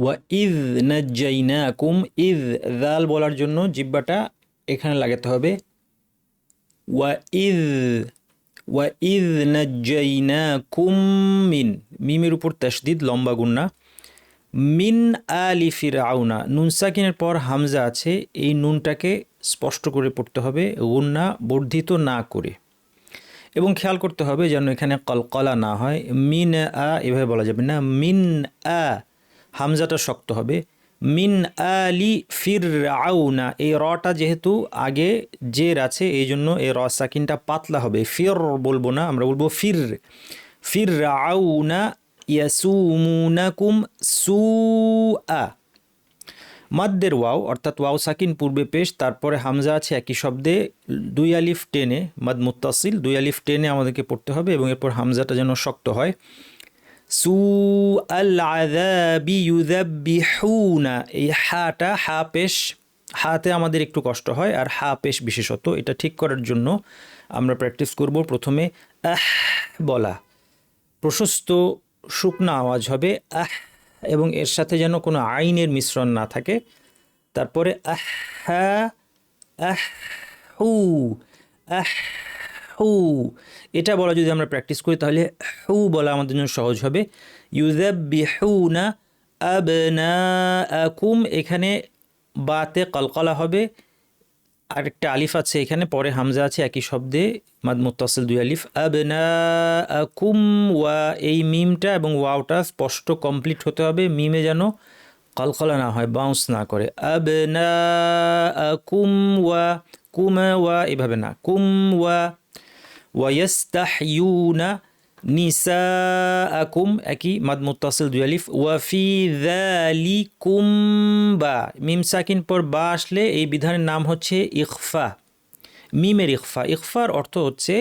ওয়া ইদ নাজ্জাইনাকুম, ইদ দাল বলার জন্য জিব্বাটা এখানে লাগাতে হবে। ওয়া ইদ ওয়া ইদ নাজ্জাইনাকুম মিন, মিমের উপর তাসদিদ লম্বা গুন্না। মিন আলি ফিরাউনা নুন সাকিনের পর হামজা আছে, এই নুনটাকে স্পষ্ট করে পড়তে হবে, গুন্না বর্ধিত না করে। এবং খেয়াল করতে হবে যেন এখানে কলকলা না হয়। মিন আ, এভাবে বলা যাবে না। মিন আ হামজাটা শক্ত হবে। মিন আলি ফির আউনা এই রটা যেহেতু আগে জের আছে এই জন্য এই র সাকিনটা পাতলা হবে। ফির বলব না, আমরা বলব ফির। ফির আউনা ইয়াসুমুনাকুম সু আ মাদ্দের ওয়াও, অর্থাৎ ওয়াও সাকিন পূর্বে পেশ, তারপরে হামজা আছে একই শব্দে, দুই আলিফ টেনে, মাদ মুত্তাসিল, দুই আলিফ টেনে আমাদেরকে পড়তে হবে এবং এরপর হামজাটা যেন শক্ত হয়। সু আল আযাবি ইউযাব্বিহুনা। এই হাটা, হা পেশ, হাতে আমাদের একটু কষ্ট হয়, আর হা পেশ বিশেষত, এটা ঠিক করার জন্য আমরা প্র্যাকটিস করব। প্রথমে আহ বলা। প্রশস্ত, শুকনা আওয়াজ হবে আহ, এবং এর সাথে যেন কোনো আইনের মিশ্রণ না থাকে। তারপরে আহ আহ, হু, আহ হু, এটা বলা যদি আমরা প্র্যাকটিস করি তাহলে হু বলা আমাদের জন্য সহজ হবে। ইউজাবিহুনা আবনা আকুম এখানে বাতে কলকলা হবে। আর একটা আলিফ আছে এখানে, পরে হামজা আছে একই শব্দে, মাদ মুতাসিল দুই আলিফ। আবনা আকুম ওয়া এই মিমটা এবং ওয়াওটা স্পষ্ট কমপ্লিট হতে হবে, মিমে যেন কলকলা না হয় বাউন্স না করে। আবনা কুম ওয়া কুম, ওয়া, এভাবে না। কুম, ওয়া ওয়াইস্তাহিউনা নিসা আকুম একই মাদ মুতাসিল ওয়াফি দ্যালিকুম বা মিম পর বা আসলে এই বিধানের নাম হচ্ছে ইকফা মিমের ইকফা ইকফার অর্থ হচ্ছে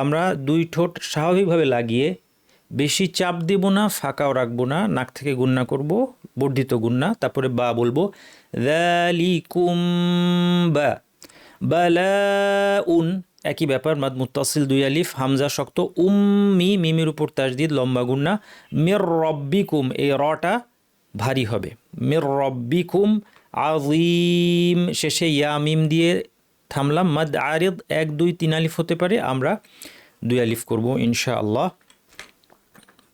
আমরা দুই ঠোঁট স্বাভাবিকভাবে লাগিয়ে বেশি চাপ দেব না, ফাঁকাও রাখব না, নাক থেকে গুন্না করব, বর্ধিত গুন্না, তারপরে বা বলব দ্যালিকুম বা। বালা উন একই ব্যাপার, মাদ মুতাসিল দুই আলিফ, হামজা শক্ত, উম্মি মিমের উপর তাজদিদ, লম্বা গুন্না, মির রব্বিকুম, এই রটা ভারী হবে। মির রব্বিকুম আজিম শেষে ইয়া মিম দিয়ে থামলাম, মাদ আরিদ, এক, দুই, তিন আলিফ হতে পারে, আমরা দুই আলিফ করব ইনশা আল্লাহ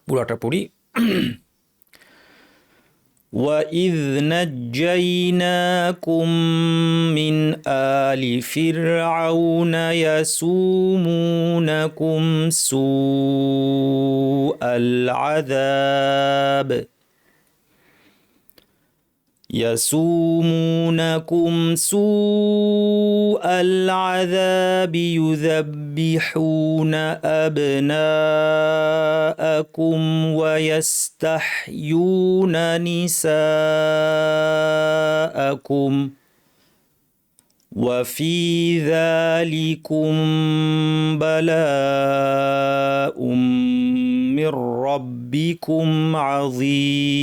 পুরাটা পড়ি। وإذ نجيناكم من آل فرعون يسومونكم سوء العذاب. يسومونكم سوء العذاب يذبحون أبناءكم ويستحيون نساءكم وفي ذلكم بلاء من ربكم عظيم.